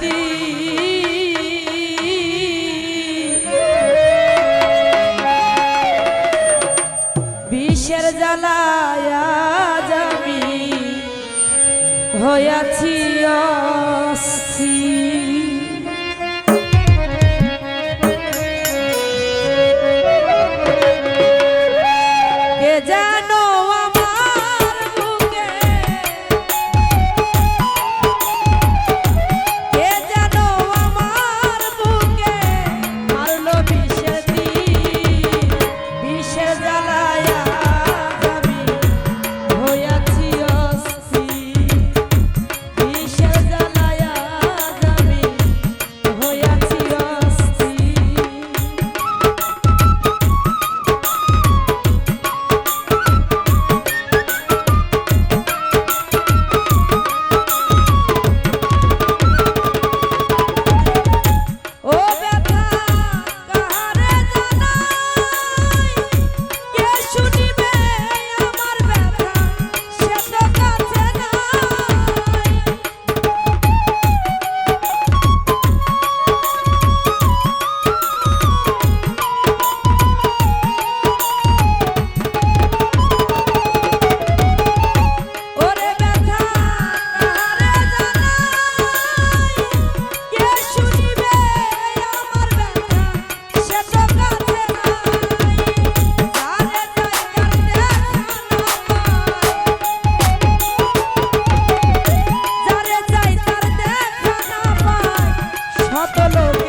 দি বিষের জ্বালায় যাবি হইয়াছি অস্থির। শত